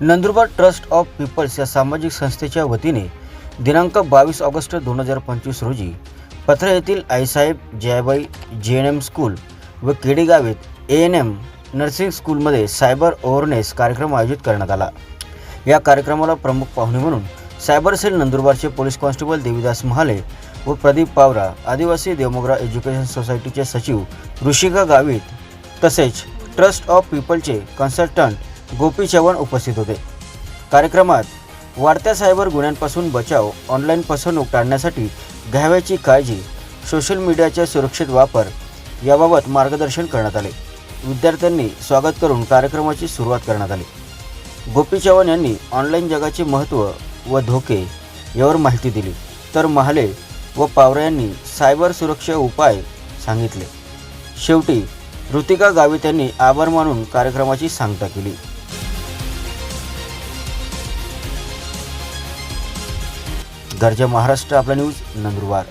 Nandurbar trust of people's या सामाजिक संस्थेच्या वतीने दिनांक बावीस ऑगस्ट दोन हजार पंचवीस रोजी पत्र येथील आईसाहेब जयाबाई जे एन एम स्कूल व केडेगावीत ए एन एम नर्सिंग स्कूलमध्ये सायबर अवेअरनेस कार्यक्रम आयोजित करण्यात आला. या कार्यक्रमाला प्रमुख पाहुणे म्हणून सायबर सेल नंदुरबारचे पोलीस कॉन्स्टेबल देवीदास महाले व प्रदीप पावरा आदिवासी देवमोगरा एज्युकेशन सोसायटीचे सचिव ऋषिका गावित तसेच ट्रस्ट ऑफ पीपलचे कन्सल्टंट गोपी चव्हाण उपस्थित होते. कार्यक्रमात वाढत्या सायबर गुन्ह्यांपासून बचाव ऑनलाईन फसवणूक टाळण्यासाठी घ्यावयाची काळजी सोशल मीडियाचा सुरक्षित वापर याबाबत मार्गदर्शन करण्यात आले. विद्यार्थ्यांनी स्वागत करून कार्यक्रमाची सुरुवात करण्यात आली. गोपी चव्हाण यांनी ऑनलाईन जगाचे महत्त्व व धोके यावर माहिती दिली. तर महाले व पावरा यांनी सायबर सुरक्षा उपाय सांगितले. शेवटी ऋतिका गावित यांनी आभार मानून कार्यक्रमाची सांगता केली. दर्जा महाराष्ट्र आपला न्यूज नंदुरबार.